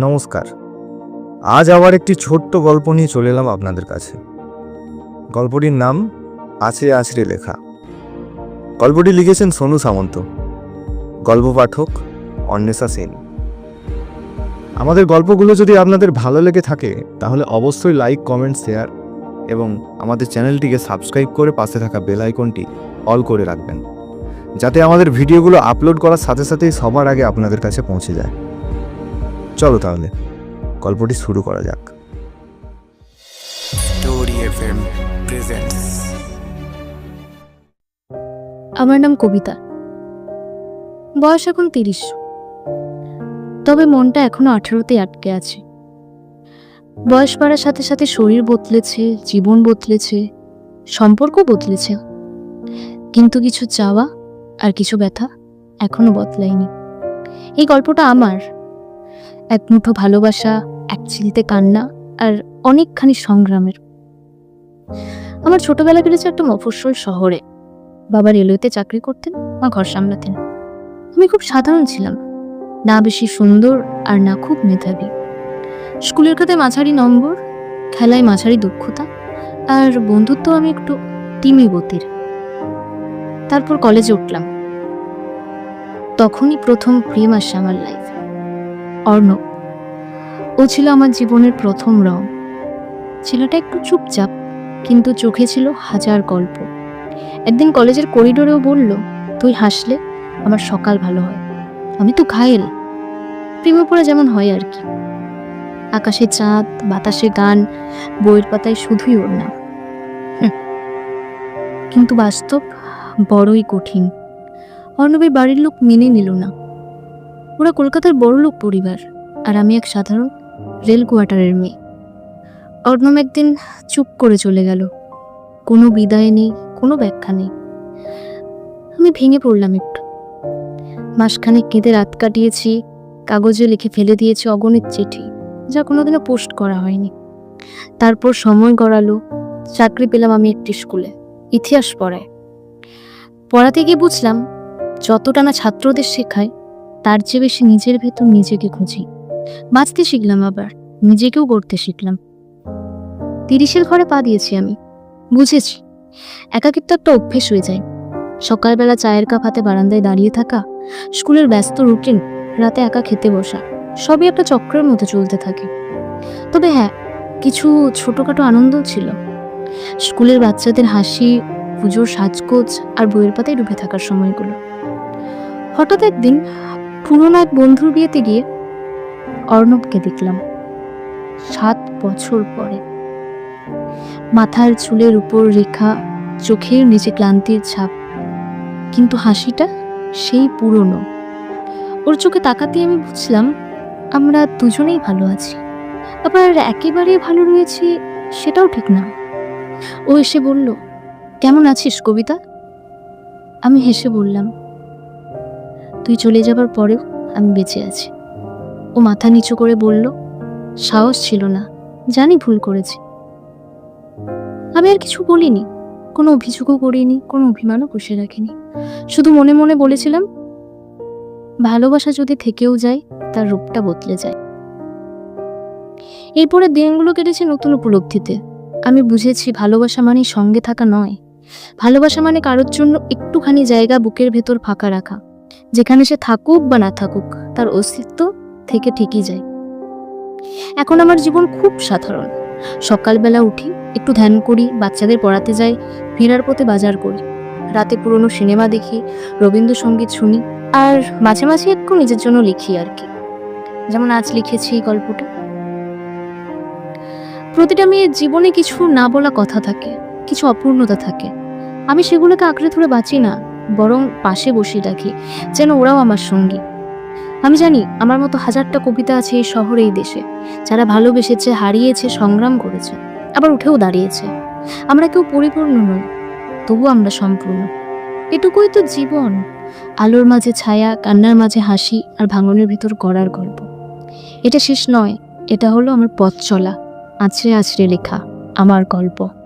নমস্কার। আজ আবার একটি ছোট্ট গল্প নিয়ে চলে এলাম আপনাদের কাছে। গল্পটির নাম আছে আছড়ে লেখা। গল্পটি লিখেছেন সোনু সামন্ত। গল্প পাঠক অন্বেষা সেন। আমাদের গল্পগুলো যদি আপনাদের ভালো লেগে থাকে, তাহলে অবশ্যই লাইক, কমেন্ট, শেয়ার এবং আমাদের চ্যানেলটিকে সাবস্ক্রাইব করে পাশে থাকা বেল আইকনটি অল করে রাখবেন। যাতে আমাদের ভিডিওগুলো আপলোড করার সাথে সাথেই সবার আগে আপনাদের কাছে পৌঁছে যায়। চলো তাহলে গল্পটি শুরু করা যাক। আমার নাম কবিতা। বয়স এখন তিরিশ। তবে মনটা এখনও আঠেরোতে আটকে আছে। বয়স বাড়ার সাথে সাথে শরীর বদলেছে জীবন বদলেছে সম্পর্ক বদলেছে। কিন্তু কিছু চাওয়া আর কিছু ব্যথা এখনও বদলায়নি। এই গল্পটা আমার এক মুঠো ভালোবাসা, এক চিলতে কান্না আর অনেকখানি সংগ্রামের। আমার ছোটবেলা কেটেছে একটা মফস্বল শহরে। বাবা রেলওয়েতে চাকরি করতেন, মা ঘর সামলাতেন। আমি খুব সাধারণ ছিলাম, না বেশি সুন্দর আর না খুব মেধাবী। স্কুলের খাতায় মাঝারি নম্বর, খেলায় মাঝারি দক্ষতা আর বন্ধুত্ব আমি একটু টিমি তারপর কলেজে উঠলাম। তখনই প্রথম প্রেম আসে আমার লাইফে অর্ণব। ও ছিল আমার জীবনের প্রথম রং। ছেলেটা একটু চুপচাপ, কিন্তু চোখে ছিল হাজার গল্প। একদিন কলেজের করিডোরেও বলল, তুই হাসলে আমার সকাল ভালো হয়। আমি তো ঘায়েল। প্রেমে পড়ে যেমন হয় আর কি। আকাশে চাঁদ, বাতাসে গান, বইয়ের পাতায় শুধুই ওর না। কিন্তু বাস্তব বড়ই কঠিন। অর্ণবের বাড়ির লোক মেনে নিল না। ওরা কলকাতার বড় লোক পরিবার, আর আমি এক সাধারণ রেল কোয়ার্টারের মেয়ে। অর্ণব একদিন চুপ করে চলে গেল। কোনো বিদায় নেই, কোনো ব্যাখ্যা নেই। আমি ভেঙে পড়লাম একটু। মাসখানেক কেঁদে রাত কাটিয়েছি, কাগজে লিখে ফেলে দিয়েছি অগণিত চিঠি, যা কোনোদিনও পোস্ট করা হয়নি। তারপর সময় গড়ালো, চাকরি পেলাম আমি একটি স্কুলে, ইতিহাস পড়ায়। পড়াতে গিয়ে বুঝলাম, যতটা না ছাত্রদের শেখায় তার চেয়ে বেশি নিজের ভেতর নিজেকে খুঁজি। বাঁচতে শিখলাম আবার, নিজেকেও গড়তে শিখলাম। তিরিশের ঘরে পা দিয়েছি আমি। বুঝেছি, একাকিত্ব একটা অভ্যেস হয়ে যায়। সকালবেলা চায়ের কাপ হাতে বারান্দায় দাঁড়িয়ে থাকা, স্কুলের ব্যস্ত রুটিন, রাতে একা খেতে বসা, সবই একটা চক্রের মতো চলতে থাকে। তবে হ্যাঁ কিছু ছোটোখাটো আনন্দ ছিল। স্কুলের বাচ্চাদের হাসি, পুজোর সাজগোজ আর বইয়ের পাতায় ডুবে থাকার সময়গুলো। হঠাৎ একদিন পুরনো এক বন্ধুর বিয়েতে গিয়ে অর্ণবকে দেখলাম সাত বছর পরে। মাথার চুলের উপর রেখা, চোখের নিচে ক্লান্তির ছাপ। কিন্তু হাসিটা সেই পুরনো। ওর চোখে তাকাতে আমি বুঝলাম আমরা দুজনেই ভালো আছি। আবার একেবারে ভালো রয়েছি সেটাও ঠিক না। ও এসে বলল, কেমন আছিস কবিতা? আমি হেসে বললাম তুই চলে যাবার পরেও আমি বেঁচে আছি। ও মাথা নিচু করে বলল, সাহস ছিল না, জানি ভুল করেছি। আমি আর কিছু বলিনি, কোনো অভিযোগও করিনি, কোনো অভিমানও পুষে রাখিনি। শুধু মনে মনে বলেছিলাম, ভালোবাসা যদি থেকেও যায়, তার রূপটা বদলে যায়। এরপরে দিনগুলো কেটেছে নতুন উপলব্ধিতে। আমি বুঝেছি, ভালোবাসা মানে সঙ্গে থাকা নয়। ভালোবাসা মানে কারোর জন্য একটুখানি জায়গা বুকের ভেতর ফাঁকা রাখা। যেখানে সে থাকুক বা না থাকুক, তার অস্তিত্ব থেকে ঠিকই যায়। এখন আমার জীবন খুব সাধারণ। সকালবেলা উঠি, একটু ধ্যান করি, বাচ্চাদের পড়াতে যাই, ফেরার পথে বাজার করি। রাতে পুরনো সিনেমা দেখি, রবীন্দ্রসঙ্গীত শুনি, আর মাঝে মাঝে একটু নিজের জন্য লিখি আর কি। যেমন আজ লিখেছি এই গল্পটা। প্রতিটা মেয়ের জীবনে কিছু না বলা কথা থাকে, কিছু অপূর্ণতা থাকে। আমি সেগুলোকে আঁকড়ে ধরে বাঁচি না। বরং পাশে বসিয়ে রাখি, যেন ওরাও আমার সঙ্গী। আমি জানি আমার মতো হাজারটা কবিতা আছে এই শহরে, এই দেশে, যারা ভালোবেসেছে, হারিয়েছে, সংগ্রাম করেছে, আবার উঠেও দাঁড়িয়েছে। আমরা কেউ পরিপূর্ণ নই তবু আমরা সম্পূর্ণ। এটুকুই তো জীবন, আলোর মাঝে ছায়া, কান্নার মাঝে হাসি আর ভাঙনের ভিতর গড়ার গল্প। এটা শেষ নয়, এটা হলো আমার পথ চলা, আছড়ে আছড়ে লেখা আমার গল্প।